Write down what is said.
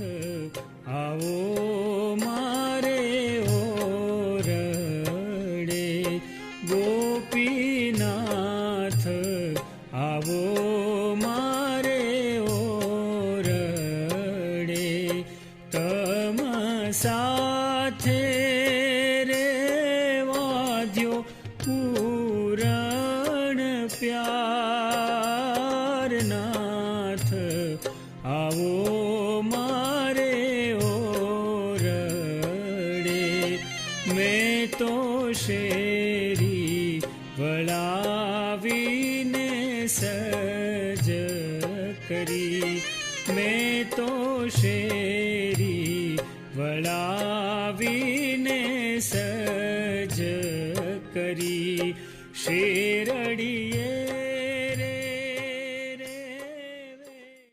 આવો મારે ઓરડે ગોપીનાથ. આવો મારે ઓરડે તમ સાથે રે વાદ્યો પૂરણ પ્યારનાથ. આવો મારે તો શેરી વળાવીને સજ કરી. મેં તો શેરી વળાવીને સજ કરી. શેરડીએ